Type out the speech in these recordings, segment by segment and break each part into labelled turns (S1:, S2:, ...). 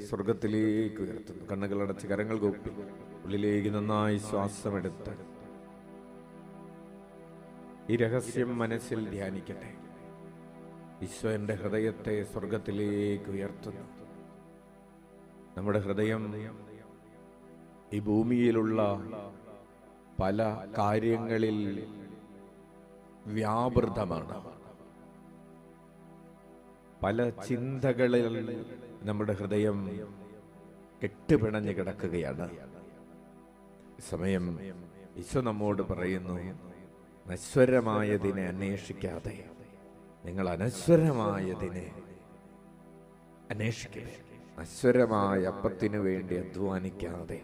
S1: സ്വർഗത്തിലേക്ക് ഉയർത്തുന്നു. കണ്ണുകളടച്ച് കരങ്ങൾ കൂപ്പി. ഉള്ളിലേക്ക് നന്നായി ശ്വാസമെടുത്ത്. ഈ രഹസ്യം മനസ്സിൽ ധ്യാനിക്കട്ടെ. ഈശോ എന്റെ ഹൃദയത്തെ സ്വർഗത്തിലേക്ക് ഉയർത്തുന്നു. നമ്മുടെ ഹൃദയം ഈ ഭൂമിയിലുള്ള പല കാര്യങ്ങളിൽ വ്യാപൃതമാണ്. പല ചിന്തകളിൽ നമ്മുടെ ഹൃദയം കെട്ടുപിണഞ്ഞ് കിടക്കുകയാണ്. സമയം ഈശോ നമ്മോട് പറയുന്നു നശ്വരമായതിനെ അന്വേഷിക്കാതെ നിങ്ങൾ അനശ്വരമായതിനെ അന്വേഷിക്കുക നശ്വരമായ അപ്പത്തിനു വേണ്ടി അധ്വാനിക്കാതെ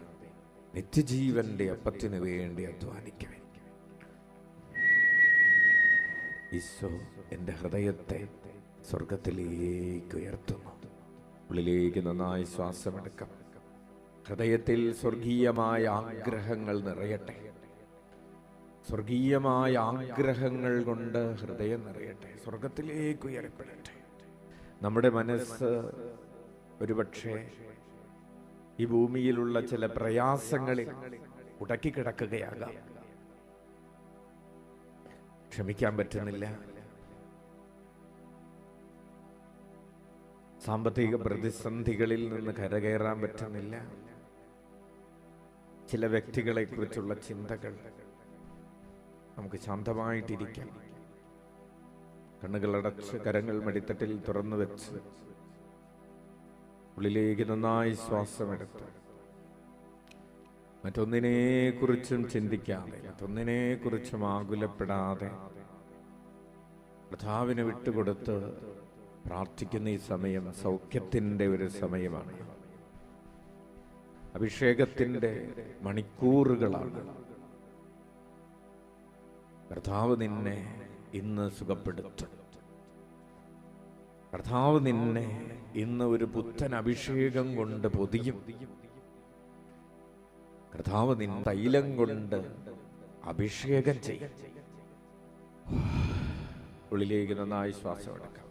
S1: നിത്യജീവന്റെ അപ്പത്തിനു വേണ്ടി അധ്വാനിക്കുക ഈശോ എന്റെ ഹൃദയത്തെ സ്വർഗത്തിലേക്ക് ഉയർത്തുന്നു. ഉള്ളിലേക്ക് നന്നായി ശ്വാസമെടുക്കാം. ഹൃദയത്തിൽ സ്വർഗീയമായ ആഗ്രഹങ്ങൾ നിറയട്ടെ. സ്വർഗീയമായ ആഗ്രഹങ്ങൾ കൊണ്ട് ഹൃദയം നിറയട്ടെ. സ്വർഗത്തിലേക്ക് ഉയരപ്പെടട്ടെ. നമ്മുടെ മനസ്സ് ഒരുപക്ഷെ ഈ ഭൂമിയിലുള്ള ചില പ്രയാസങ്ങളിൽ ഉടക്കിക്കിടക്കുകയാകാം. ക്ഷമിക്കാൻ പറ്റുന്നില്ല. സാമ്പത്തിക പ്രതിസന്ധികളിൽ നിന്ന് കരകയറാൻ പറ്റുന്നില്ല. ചില വ്യക്തികളെ കുറിച്ചുള്ള ചിന്തകൾ നമുക്ക് ശാന്തമായിട്ടിരിക്കാം. കണ്ണുകളടച്ച് കരങ്ങൾ മടിത്തട്ടിൽ തുറന്നു വെച്ച് ഉള്ളിലേക്ക് നന്നായി ശ്വാസമെടുത്ത് മറ്റൊന്നിനെ കുറിച്ചും ചിന്തിക്കാതെ മറ്റൊന്നിനെ കുറിച്ചും ആകുലപ്പെടാതെ കർത്താവിനെ വിട്ടുകൊടുത്ത് പ്രാർത്ഥിക്കുന്ന ഈ സമയം സൗഖ്യത്തിന്റെ ഒരു സമയമാണ്. അഭിഷേകത്തിന്റെ മണിക്കൂറുകളാണ്. കർത്താവ് നിന്നെ ഇന്ന് സുഖപ്പെടുത്തും. കർത്താവ് നിന്നെ ഇന്ന് ഒരു പുത്തൻ അഭിഷേകം കൊണ്ട് പൊതിയും. കർത്താവ് നിൻ തൈലം കൊണ്ട് അഭിഷേകം ചെയ്യും. ഉള്ളിലേക്ക് നന്നായി ശ്വാസം എടുക്കാം.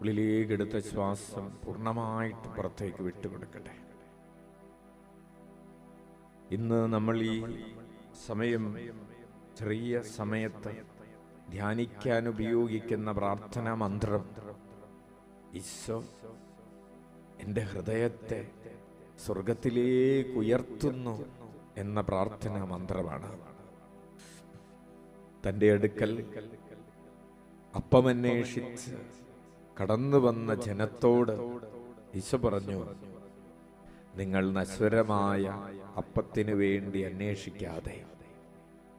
S1: ഉള്ളിലേക്ക് എടുത്ത ശ്വാസം പൂർണമായിട്ട് പുറത്തേക്ക് വിട്ടുകൊടുക്കട്ടെ. ഇന്ന് നമ്മൾ ഈ സമയം ചെറിയ സമയത്ത് ധ്യാനിക്കാൻ ഉപയോഗിക്കുന്ന പ്രാർത്ഥനാ മന്ത്രം ഈശോ എന്റെ ഹൃദയത്തെ സ്വർഗത്തിലേക്ക് ഉയർത്തുന്നു എന്ന പ്രാർത്ഥനാ മന്ത്രമാണ്. തന്റെ അടുക്കൽ അപ്പമന്വേഷിച്ച് കടന്നു വന്ന ജനത്തോട് ഈശോ പറഞ്ഞു നിങ്ങൾ നശ്വരമായ അപ്പത്തിനു വേണ്ടി അന്വേഷിക്കാതെ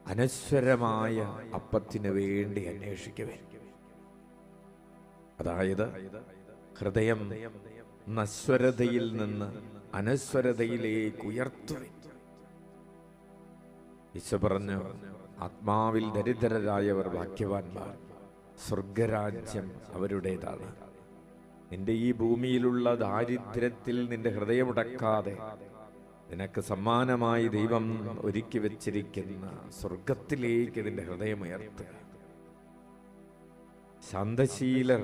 S1: അനശ്വരമായ അപ്പത്തിനു വേണ്ടി അന്വേഷിക്കുവേ അതായത് ഹൃദയം നശ്വരതയിൽ നിന്ന് അനശ്വരതയിലേക്ക് ഉയർത്തുവേ ഈശോ പറഞ്ഞു ആത്മാവിൽ ദരിദ്രരായവർ ഭാഗ്യവാന്മാർ. സ്വർഗരാജ്യം അവരുടേതാണ്. നിന്റെ ഈ ഭൂമിയിലുള്ള ദാരിദ്ര്യത്തിൽ നിന്റെ ഹൃദയമുടക്കാതെ നിനക്ക് സമ്മാനമായി ദൈവം ഒരുക്കി വെച്ചിരിക്കുന്ന സ്വർഗത്തിലേക്ക് നിന്റെ ഹൃദയം ഉയർത്തുക ശാന്തശീലർ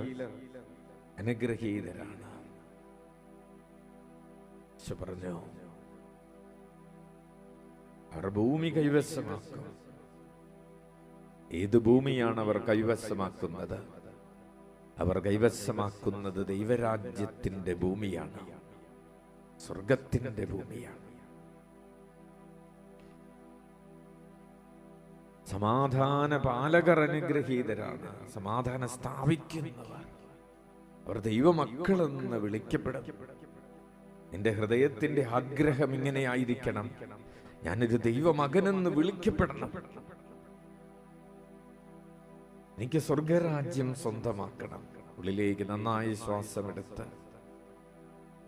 S1: അനുഗ്രഹീതരാണ്. പറഞ്ഞു അവർ ഭൂമി കൈവശമാക്കും. ഏത് ഭൂമിയാണ് അവർ കൈവശമാക്കുന്നത്? അവർ കൈവശമാക്കുന്നത് ദൈവരാജ്യത്തിന്റെ ഭൂമിയാണ്. സ്വർഗത്തിന്റെ ഭൂമിയാണ്. സമാധാന പാലകർ അനുഗ്രഹീതരാണ്. സമാധാനം സ്ഥാപിക്കുന്നവർ. അവർ ദൈവമക്കളെന്ന് വിളിക്കപ്പെടും. എന്റെ ഹൃദയത്തിന്റെ ആഗ്രഹം ഇങ്ങനെയായിരിക്കണം ഞാനൊരു ദൈവമകനെന്ന് വിളിക്കപ്പെടണം. എനിക്ക് സ്വർഗരാജ്യം സ്വന്തമാക്കണം. ഉള്ളിലേക്ക് നന്നായി ശ്വാസമെടുത്ത്.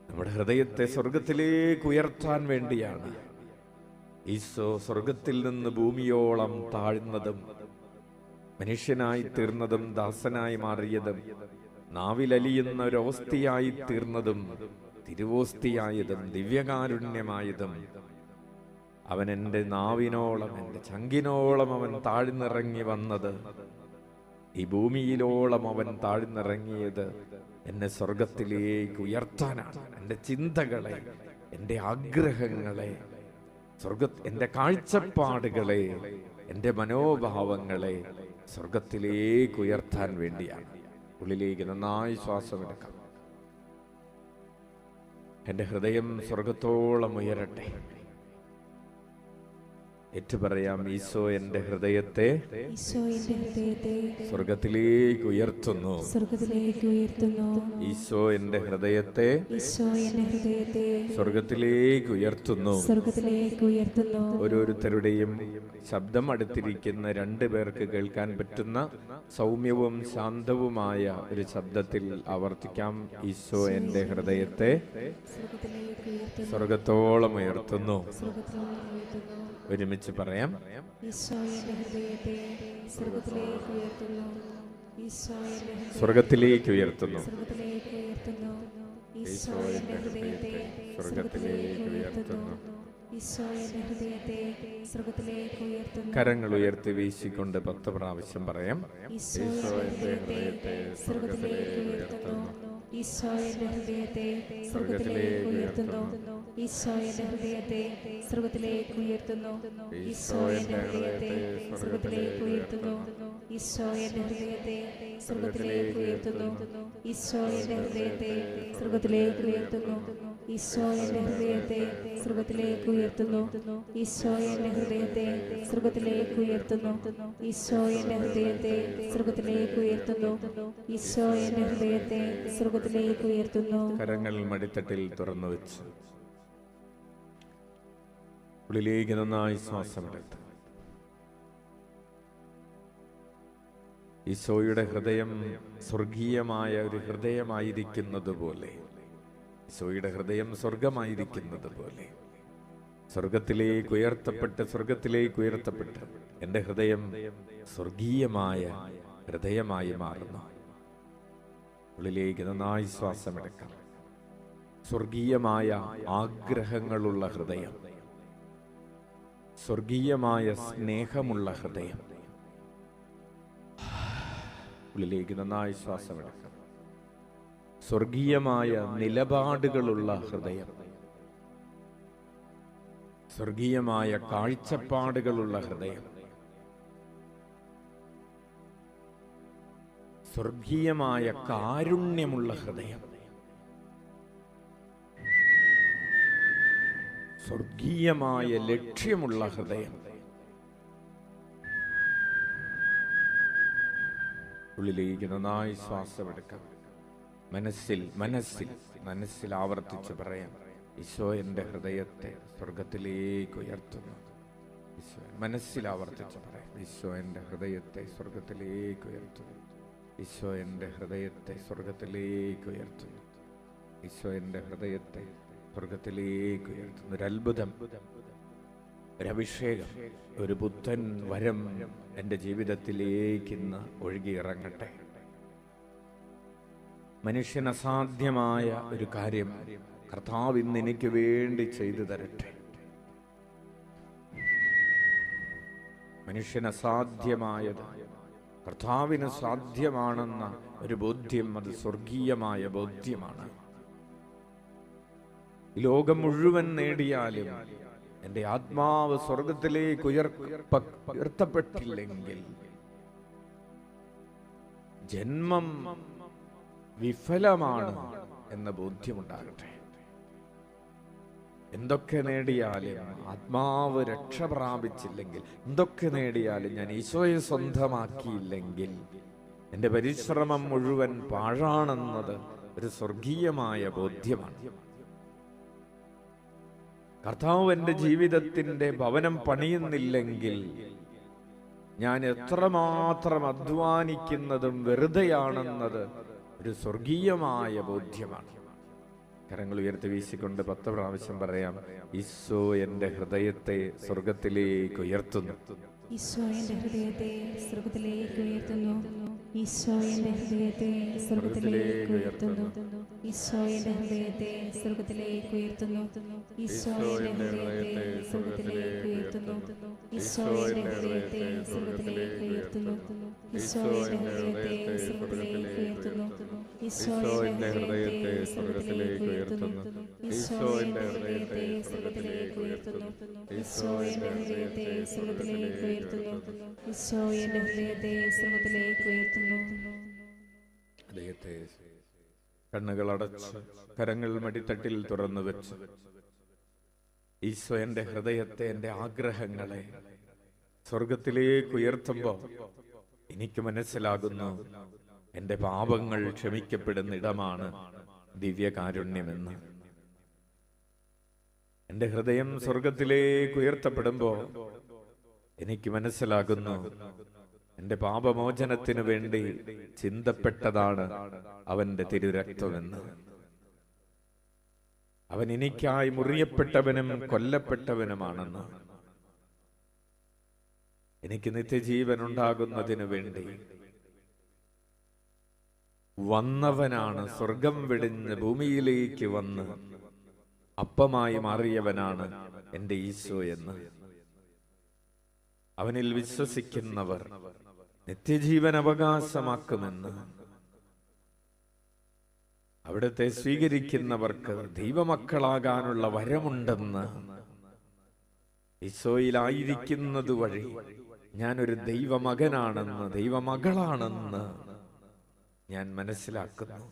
S1: നമ്മുടെ ഹൃദയത്തെ സ്വർഗത്തിലേക്ക് ഉയർത്താൻ വേണ്ടിയാണ്. ഈശോ സ്വർഗത്തിൽ നിന്ന് ഭൂമിയോളം താഴ്ന്നതും മനുഷ്യനായി തീർന്നതും ദാസനായി മാറിയതും നാവിലലിയുന്ന ഒരവസ്ഥയായി തീർന്നതും തിരുവോസ്തിയായതും ദിവ്യകാരുണ്യമായതും അവൻ എന്റെ നാവിനോളം എന്റെ ചങ്കിനോളം അവൻ താഴ്ന്നിറങ്ങി വന്നത് ഈ ഭൂമിയിലോളം അവൻ താഴ്ന്നിറങ്ങിയത് എന്നെ സ്വർഗത്തിലേക്ക് ഉയർത്താനാണ്. എന്റെ ചിന്തകളെ എന്റെ ആഗ്രഹങ്ങളെ സ്വർഗ എന്റെ കാഴ്ചപ്പാടുകളെ എന്റെ മനോഭാവങ്ങളെ സ്വർഗത്തിലേക്ക് ഉയർത്താൻ വേണ്ടിയാണ്. ഉള്ളിലേക്ക് നന്നായി ശ്വാസമെടുക്കാം എന്റെ ഹൃദയം സ്വർഗത്തോളം ഉയരട്ടെ. ഏറ്റുപറയാം പറയാം
S2: ഈശോ എന്റെ ഹൃദയത്തെ
S1: സ്വർഗത്തിലേക്ക് ഉയർത്തുന്നു.
S2: സ്വർഗത്തിലേക്ക് ഉയർത്തുന്നു.
S1: ഈശോ എന്റെ ഹൃദയത്തെ
S2: ഈശോ എന്റെ ഹൃദയത്തെ
S1: സ്വർഗത്തിലേക്ക് ഉയർത്തുന്നു.
S2: സ്വർഗത്തിലേക്ക് ഉയർത്തുന്നു.
S1: ഓരോരുത്തരുടെയും ശബ്ദം അടുത്തിരിക്കുന്ന രണ്ടു പേർക്ക് കേൾക്കാൻ പറ്റുന്ന സൗമ്യവും ശാന്തവുമായ ഒരു ശബ്ദത്തിൽ ആവർത്തിക്കാം. ഈശോ എന്റെ ഹൃദയത്തെ
S2: ഉയർത്തുന്നു.
S1: സ്വർഗത്തോളം ഉയർത്തുന്നു. ഒരുമിച്ച് പറയാം.
S2: സ്വർഗത്തിലേക്ക് ഉയർത്തുന്നു. ഹൃദയത്തെ
S1: സ്വർഗത്തിലേക്ക് ഉയർത്തുന്നു. കരങ്ങൾ ഉയർത്തി വീശിക്കൊണ്ട് പത്ത് പ്രാവശ്യം പറയാം.
S2: ഹൃദയത്തെ സ്വർഗത്തിലേക്ക് ഉയർത്തുന്നു. ഹൃദയത്തെ സ്വർഗത്തിലേക്ക് ഉയർത്തുന്നു. ഹൃദയത്തെ ഉയർത്തുന്നു. ഹൃദയത്തെ ഉയർത്തുന്നു. ഹൃദയത്തെ ഉയർത്തുന്നു. ഹൃദയത്തെ ഉയർത്തുന്നു. ഹൃദയത്തെ ഉയർത്തുന്നു. ഹൃദയത്തെ ഉയർത്തുന്നു. ഹൃദയത്തെ ഉയർത്തുന്നു. ഹൃദയത്തെ സ്വർഗത്തിലേക്ക് ഉയർത്തുന്നു.
S1: കരങ്ങൾ മടിത്തട്ടിൽ തുറന്നു വെച്ച്. ഉള്ളിലേക്ക് നന്നായി ശ്വാസമെടുത്ത് ഈശോയുടെ ഹൃദയം സ്വർഗീയമായ ഒരു ഹൃദയമായിരിക്കുന്നത് പോലെ ഈശോയുടെ ഹൃദയം സ്വർഗമായിരിക്കുന്നത് പോലെ സ്വർഗത്തിലേക്ക് ഉയർത്തപ്പെട്ട് സ്വർഗത്തിലേക്ക് ഉയർത്തപ്പെട്ട് എന്റെ ഹൃദയം സ്വർഗീയമായ ഹൃദയമായി മാറുന്നു. ഉള്ളിലേക്ക് നന്നായി ശ്വാസമെടുക്കാം സ്വർഗീയമായ ആഗ്രഹങ്ങളുള്ള ഹൃദയം സ്വർഗീയമായ സ്നേഹമുള്ള ഹൃദയം. ഉള്ളിലേക്ക് നന്നായി ശ്വാസമെടുക്കാം സ്വർഗീയമായ നിലപാടുകളുള്ള ഹൃദയം. സ്വർഗീയമായ കാഴ്ചപ്പാടുകളുള്ള ഹൃദയം. സ്വർഗീയമായ കാരുണ്യമുള്ള ഹൃദയം. സ്വർഗീയമായ ലക്ഷ്യമുള്ള ഹൃദയം. ഉള്ളിലേക്ക് നന്നായി ശ്വാസമെടുക്കാം മനസ്സിൽ മനസ്സിൽ മനസ്സിൽ ആവർത്തിച്ച് പറയാം. ഈശോ എന്റെ ഹൃദയത്തെ സ്വർഗത്തിലേക്ക് ഉയർത്തുന്നു. ഈശോ മനസ്സിൽ ആവർത്തിച്ച് പറയാം. ഈശോ എന്റെ ഹൃദയത്തെ സ്വർഗത്തിലേക്ക് ഉയർത്തുന്നു. ഈശോ എന്റെ ഹൃദയത്തെ സ്വർഗത്തിലേക്ക് ഉയർത്തുന്നു. ഈശോ എന്റെ ഹൃദയത്തെ സ്വർഗത്തിലേക്ക് ഉയർത്തുന്ന. ഒരു അത്ഭുതം ഒരു പുത്തൻ വരം എന്റെ ജീവിതത്തിലേക്ക് ഇന്ന് ഒഴുകിയിറങ്ങട്ടെ. മനുഷ്യൻ അസാധ്യമായ ഒരു കാര്യം കർത്താവ് ഇന്ന് എനിക്ക് വേണ്ടി ചെയ്തു തരട്ടെ. മനുഷ്യന് അസാധ്യമായത് കർത്താവിന് സാധ്യമാണെന്ന ഒരു ബോധ്യം അത് സ്വർഗീയമായ ബോധ്യമാണ്. ലോകം മുഴുവൻ നേടിയാലും എന്റെ ആത്മാവ് സ്വർഗത്തിലേക്ക് ഉയർത്തപ്പെട്ടില്ലെങ്കിൽ ജന്മം വിഫലമാണ് എന്ന ബോധ്യമുണ്ടാകട്ടെ. എന്തൊക്കെ നേടിയാലും ആത്മാവ് രക്ഷ പ്രാപിച്ചില്ലെങ്കിൽ എന്തൊക്കെ നേടിയാലും ഞാൻ ഈശോയെ സ്വന്തമാക്കിയില്ലെങ്കിൽ എന്റെ പരിശ്രമം മുഴുവൻ പാഴാണെന്നത് ഒരു സ്വർഗീയമായ ബോധ്യമാണ്. കർത്താവ് എന്റെ ജീവിതത്തിന്റെ ഭവനം പണിയുന്നില്ലെങ്കിൽ ഞാൻ എത്രമാത്രം അധ്വാനിക്കുന്നതും വെറുതെയാണെന്നത് ഒരു സ്വർഗീയമായ ബോധ്യമാണ്. കരങ്ങൾ ഉയർത്തി വീശിക്കൊണ്ട് പത്ത് പ്രാവശ്യം പറയാം ഈശോ എന്റെ ഹൃദയത്തെ സ്വർഗത്തിലേക്ക് ഉയർത്തുന്നു.
S2: ഈശോ എന്റെ ഹൃദയത്തെ സ്വർഗത്തിലേക്ക് ഉയർത്തുന്നു. ഈശോ എന്റെ ഹൃദയത്തെ സ്വർഗത്തിലേക്ക് ഉയർത്തുന്നു. ഈശോ എന്റെ ഹൃദയത്തെ സ്വർഗത്തിലേക്ക് ഉയർത്തുന്നു. ഈശോ എന്റെ ഹൃദയത്തെ സ്വർഗത്തിലേക്ക് ഉയർത്തുന്നു. ഈശോ എന്റെ ഹൃദയത്തെ സ്വർഗത്തിലേക്ക് ഉയർത്തുന്നു. ഈശോ എന്റെ ഹൃദയത്തെ സ്വർഗത്തിലേക്ക് ഹൃദയത്തെ സ്വർഗത്തിലേക്ക് ഉയർത്തുന്നു. ഹൃദയത്തെ സ്വർഗത്തിലേക്ക് ഉയർത്തുന്നു. ഹൃദയത്തെ സ്വർഗത്തിലേക്ക് ഉയർത്തുന്നു. ഹൃദയത്തെ സ്വർഗത്തിലേക്ക് ഉയർത്തുന്നു.
S1: കണ്ണുകൾ അടച്ച് കരങ്ങൾ മടിത്തട്ടിൽ തുറന്നു വെച്ച് ഈശോ എന്റെ ഹൃദയത്തെ എന്റെ ആഗ്രഹങ്ങളെ സ്വർഗത്തിലേക്ക് ഉയർത്തുമ്പോ എനിക്ക് മനസ്സിലാകുന്നു. എന്റെ പാപങ്ങൾ ക്ഷമിക്കപ്പെടുന്ന ഇടമാണ് ദിവ്യകാരുണ്യമെന്ന്. എന്റെ ഹൃദയം സ്വർഗത്തിലേക്ക് ഉയർത്തപ്പെടുമ്പോ എനിക്ക് മനസ്സിലാകുന്നു എന്റെ പാപമോചനത്തിനു വേണ്ടി ചിന്തപ്പെട്ടതാണ് അവന്റെ തിരുരക്തമെന്ന്. അവൻ എനിക്കായി മുറിയപ്പെട്ടവനും കൊല്ലപ്പെട്ടവനുമാണെന്ന്. എനിക്ക് നിത്യജീവൻ ഉണ്ടാകുന്നതിനു വേണ്ടി വന്നവനാണ് സ്വർഗം വെടിഞ്ഞ് ഭൂമിയിലേക്ക് വന്ന് അപ്പമായി മാറിയവനാണ് എന്റെ ഈശോ എന്ന്. അവനിൽ വിശ്വസിക്കുന്നവർ നിത്യജീവൻ അവകാശമാക്കുമെന്ന്. അവിടുത്തെ സ്വീകരിക്കുന്നവർക്ക് ദൈവമക്കളാകാനുള്ള വരമുണ്ടെന്ന്. ഈശോയിലായിരിക്കുന്നത് വഴി ഞാനൊരു ദൈവമകനാണെന്ന് ദൈവമകളാണെന്ന്. ഞാൻ മനസ്സിലാക്കുന്നു.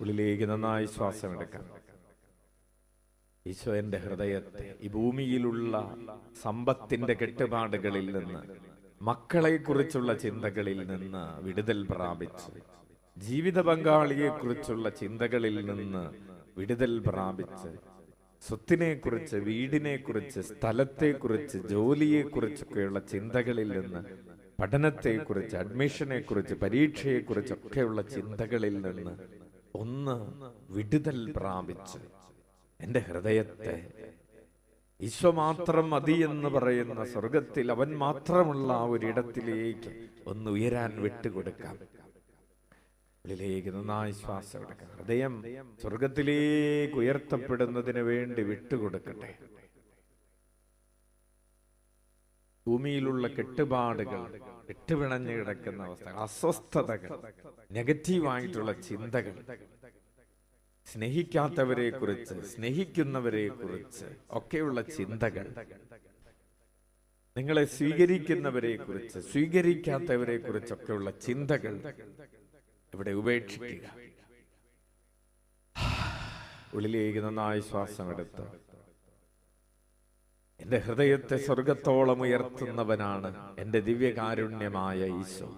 S1: ഉള്ളിലേക്ക് നന്നായി ശ്വാസമെടുക്കാം ഈശോ എന്റെ ഹൃദയത്തെ ഈ ഭൂമിയിലുള്ള സമ്പത്തിന്റെ കെട്ടുപാടുകളിൽ നിന്ന് മക്കളെ കുറിച്ചുള്ള ചിന്തകളിൽ നിന്ന് വിടുതൽ പ്രാപിച്ചു. ജീവിത പങ്കാളിയെ കുറിച്ചുള്ള ചിന്തകളിൽ നിന്ന് വിടുതൽ പ്രാപിച്ച് സ്വത്തിനെ കുറിച്ച് വീടിനെ കുറിച്ച് സ്ഥലത്തെ കുറിച്ച് ജോലിയെ കുറിച്ചൊക്കെയുള്ള ചിന്തകളിൽ നിന്ന് പഠനത്തെ കുറിച്ച് അഡ്മിഷനെ കുറിച്ച് പരീക്ഷയെ കുറിച്ചൊക്കെയുള്ള ചിന്തകളിൽ നിന്ന് ഒന്ന് വിടുതൽ പ്രാപിച്ച് എന്റെ ഹൃദയത്തെ ഈശോ മാത്രം മതി എന്ന് പറയുന്ന സ്വർഗത്തിൽ അവൻ മാത്രമുള്ള ആ ഒരിടത്തിലേക്ക് ഒന്ന് ഉയരാൻ വിട്ടുകൊടുക്കാം. ഉള്ളിലേക്ക് നന്നായി ശ്വാസം എടുക്കാം. ഹൃദയം സ്വർഗത്തിലേക്ക് ഉയർത്തപ്പെടുന്നതിന് വേണ്ടി വിട്ടുകൊടുക്കട്ടെ. ഭൂമിയിലുള്ള കെട്ടുപാടുകൾ കെട്ടുപിണഞ്ഞു കിടക്കുന്ന അവസ്ഥ അസ്വസ്ഥതകൾ നെഗറ്റീവായിട്ടുള്ള ചിന്തകൾ. സ്നേഹിക്കാത്തവരെ കുറിച്ച് സ്നേഹിക്കുന്നവരെ കുറിച്ച് ഒക്കെയുള്ള ചിന്തകൾ. നിങ്ങളെ സ്വീകരിക്കുന്നവരെ കുറിച്ച് സ്വീകരിക്കാത്തവരെ കുറിച്ചൊക്കെയുള്ള ചിന്തകൾ ഇവിടെ ഉപേക്ഷിക്കുക. ഉള്ളിലേക്ക് നന്നായി ശ്വാസമെടുത്ത് എന്റെ ഹൃദയത്തെ സ്വർഗത്തോളം ഉയർത്തുന്നവനാണ് എന്റെ ദിവ്യകാരുണ്യമായ ഈശോ.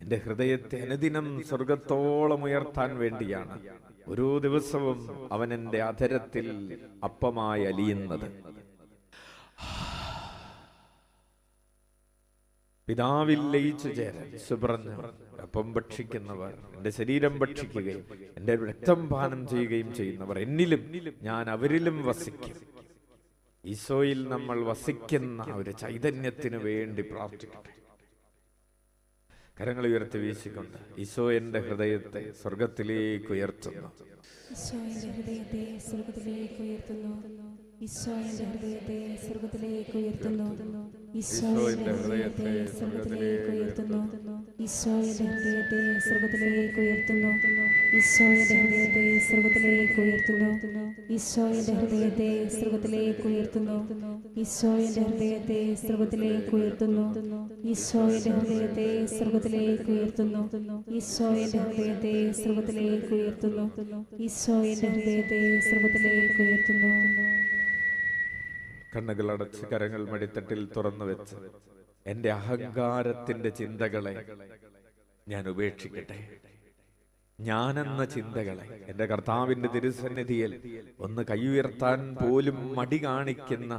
S1: എന്റെ ഹൃദയത്തെ അനുദിനം സ്വർഗത്തോളം ഉയർത്താൻ വേണ്ടിയാണ് ഓരോ ദിവസവും അവൻ എന്റെ അധരത്തിൽ അപ്പമായി അലിയുന്നത്. പിതാവിൽ ലയിച്ചു ചേരാൻ സുബ്രഞ്ഞ അപ്പം ഭക്ഷിക്കുന്നവർ എന്റെ ശരീരം ഭക്ഷിക്കുകയും എന്റെ രക്തം പാനം ചെയ്യുകയും ചെയ്യുന്നവർ എന്നിലും ഞാൻ അവരിലും വസിക്കും. ഈശോയിൽ നമ്മൾ വസിക്കുന്ന ഒരു ചൈതന്യത്തിന് വേണ്ടി പ്രാർത്ഥിക്കട്ടെ. കരങ്ങൾ ഉയർത്തി വീശിക്കൊണ്ട് ഈശോ എന്റെ ഹൃദയത്തെ സ്വർഗത്തിലേക്ക് ഉയർത്തുന്നു
S2: ഈശോ എന്റെ ഹൃദയത്തെ സ്വർഗത്തിലേക്ക് ഉയർത്തുന്നു. ഈശോ ഹൃദയത്തെ സ്വർഗത്തിലേക്ക് ഉയർത്തുന്നു. ഹൃദയത്തെ ഉയർത്തുന്നു. ഹൃദയത്തെ ഉയർത്തുന്നു. ഹൃദയത്തെ ഉയർത്തുന്നു. ഹൃദയത്തെ ഉയർത്തുന്നു. ഹൃദയത്തെ ഉയർത്തുന്നു. ഹൃദയത്തെ ഉയർത്തുന്നു. ഹൃദയത്തെ ഉയർത്തുന്നു. ഹൃദയത്തെ ഉയർത്തുന്നു.
S1: കണ്ണുകൾ അടച്ച് കരങ്ങൾ മടിത്തട്ടിൽ തുറന്നു വെച്ച് എന്റെ അഹങ്കാരത്തിന്റെ ചിന്തകളെ ഞാൻ ഉപേക്ഷിക്കട്ടെ. ഞാനെന്ന ചിന്തകളെ എന്റെ കർത്താവിന്റെ തിരുസന്നിധിയിൽ ഒന്ന് കൈയുയർത്താൻ പോലും മടി കാണിക്കുന്ന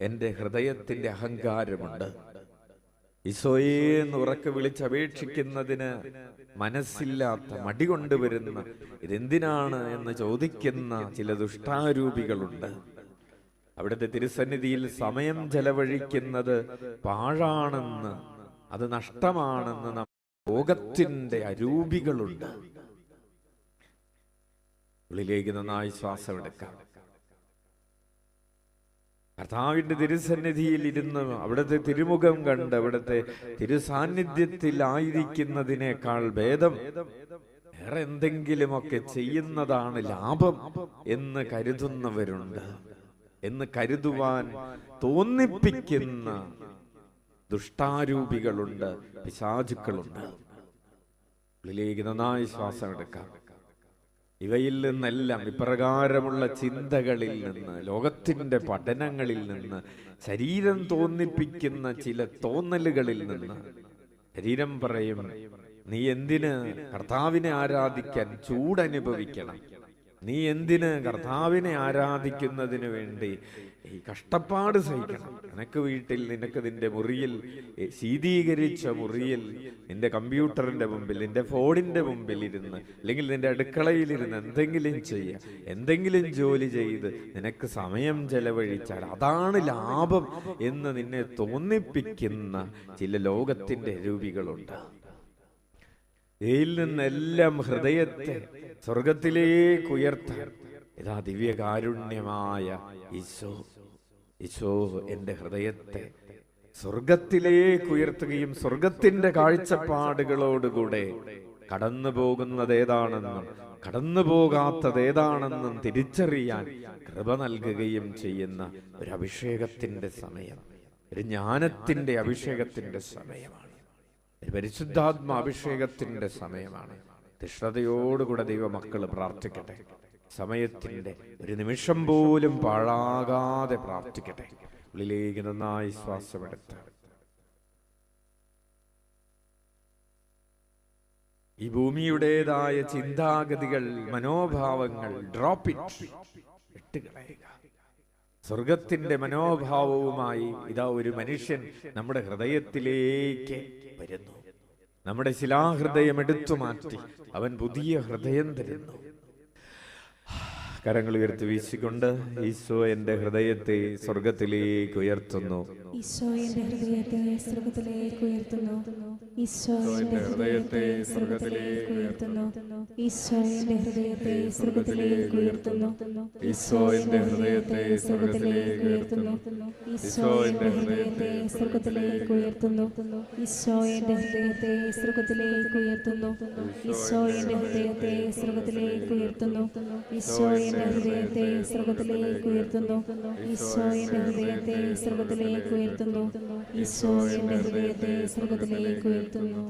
S1: എന്റെ ഹൃദയത്തിന്റെ അഹങ്കാരമുണ്ട്. ഈശോയെ എന്ന് ഉറക്കെ വിളിച്ചപേക്ഷിക്കുന്നതിന് മനസ്സില്ലാത്ത മടി കൊണ്ടുവരുന്ന ഇതെന്തിനാണ് എന്ന് ചോദിക്കുന്ന ചില ദുഷ്ടാരൂപികളുണ്ട്. അവിടുത്തെ തിരുസന്നിധിയിൽ സമയം ചെലവഴിക്കുന്നത് പാഴാണെന്ന് അത് നഷ്ടമാണെന്ന് ലോകത്തിന്റെ അരൂപികളുണ്ട്. ഉള്ളിലേക്ക് നന്നായി ശ്വാസം എടുക്കാം. കർത്താവിന്റെ തിരുസന്നിധിയിൽ ഇരുന്ന് അവിടുത്തെ തിരുമുഖം കണ്ട് അവിടുത്തെ തിരുസാന്നിധ്യത്തിൽ ആയിരിക്കുന്നതിനേക്കാൾ ഭേദം വേറെ എന്തെങ്കിലുമൊക്കെ ചെയ്യുന്നതാണ് ലാഭം എന്ന് കരുതുന്നവരുണ്ട്. എന്ന് കരുതുവാൻ തോന്നിപ്പിക്കുന്ന ദുഷ്ടാരൂപികളുണ്ട് പിശാചുക്കളുണ്ട്. ഉള്ളിലേക്ക് നന്നായി ശ്വാസം എടുക്കാം. ഇവയിൽ നിന്നെല്ലാം ഇപ്രകാരമുള്ള ചിന്തകളിൽ നിന്ന് ലോകത്തിന്റെ പഠനങ്ങളിൽ നിന്ന് ശരീരം തോന്നിപ്പിക്കുന്ന ചില തോന്നലുകളിൽ നിന്ന് ശരീരം പറയും നീ എന്തിന് കർത്താവിനെ ആരാധിക്കാൻ ചൂടനുഭവിക്കണം? നീ എന്തിന് കർത്താവിനെ ആരാധിക്കുന്നതിന് വേണ്ടി ഈ കഷ്ടപ്പാട് സഹിക്കണം? നിനക്ക് വീട്ടിൽ നിനക്ക് നിന്റെ മുറിയിൽ ശീതീകരിച്ച മുറിയിൽ നിന്റെ കമ്പ്യൂട്ടറിന്റെ മുമ്പിൽ നിന്റെ ഫോണിന്റെ മുമ്പിൽ ഇരുന്ന് അല്ലെങ്കിൽ നിന്റെ അടുക്കളയിൽ ഇരുന്ന് എന്തെങ്കിലും ചെയ്യുക എന്തെങ്കിലും ജോലി ചെയ്ത് നിനക്ക് സമയം ചെലവഴിച്ചാൽ അതാണ് ലാഭം എന്ന് നിന്നെ തോന്നിപ്പിക്കുന്ന ചില ലോകത്തിന്റെ രൂപികളുണ്ട്. ഇതിൽ നിന്നെല്ലാം ഹൃദയത്തെ സ്വർഗത്തിലേക്ക് ഉയർത്ത ഇതാ ദിവ്യകാരുണ്യമായ ഈശോ. ഈശോ എന്റെ ഹൃദയത്തെ സ്വർഗത്തിലേക്ക് ഉയർത്തുകയും സ്വർഗത്തിന്റെ കാഴ്ചപ്പാടുകളോടുകൂടെ കടന്നു പോകുന്നത് ഏതാണെന്നും കടന്നു പോകാത്തത് ഏതാണെന്നും തിരിച്ചറിയാൻ കൃപ നൽകുകയും ചെയ്യുന്ന ഒരു അഭിഷേകത്തിന്റെ സമയം. ഒരു ജ്ഞാനത്തിന്റെ അഭിഷേകത്തിന്റെ സമയമാണ്. ഒരു പരിശുദ്ധാത്മ അഭിഷേകത്തിന്റെ സമയമാണ്. തിഷ്ണതയോടുകൂടെ ദൈവമക്കൾ പ്രാർത്ഥിക്കട്ടെ. സമയത്തിന്റെ ഒരു നിമിഷം പോലും പാഴാകാതെ പ്രാർത്ഥിക്കട്ടെ. ഉള്ളിലേക്ക് നന്നായി ശ്വാസമെടുത്ത് ഈ ഭൂമിയുടേതായ ചിന്താഗതികൾ മനോഭാവങ്ങൾ ഡ്രോപ്പ് ഇറ്റ് ഇട്ടുകളയുക സ്വർഗത്തിന്റെ മനോഭാവവുമായി ഇതാ ഒരു മനുഷ്യൻ നമ്മുടെ ഹൃദയത്തിലേക്ക് വരുന്നു. നമ്മുടെ ശിലാഹൃദയം എടുത്തു മാറ്റി. അവൻ പുതിയ ഹൃദയം തരുന്നു. കരങ്ങൾ ഉയർത്തി വീശിക്കൊണ്ട് ഈശോ എന്റെ ഹൃദയത്തെ സ്വർഗത്തിലേക്ക് ഉയർത്തുന്നു.
S2: ഈശോ എന്റെ ഹൃദയത്തെ സ്വർഗത്തിലേക്ക് ഉയർത്തുന്നു. ഈശോ എന്റെ ഹൃദയത്തെ സ്വർഗത്തിലേക്ക് ഉയർത്തുന്നു ഈശോയുടെ ഹൃദയത്തെ സ്വർഗത്തിലേക്ക് ഉയർത്തുന്നു ഈശോയുടെ ഹൃദയത്തെ സ്വർഗത്തിലേക്ക് ഉയർത്തുന്നു ഈശോയുടെ ഹൃദയത്തെ സ്വർഗത്തിലേക്ക് ഉയർത്തുന്നു ഈശോയുടെ ഹൃദയത്തെ സ്വർഗത്തിലേക്ക് ഉയർത്തുന്നു ഈശോയുടെ ഹൃദയത്തെ സ്വർഗത്തിലേക്ക് ഉയർത്തുന്നു ഈശോയുടെ ഹൃദയത്തെ സ്വർഗത്തിലേക്ക് ഉയർത്തുന്നു ഈശോ ഹൃദയത്തെ സ്വർഗത്തിലേക്ക് ഉയർത്തുന്നു ഈശോ ഹൃദയത്തെ സ്വർഗത്തിലേക്ക് ഉയർത്തുന്നു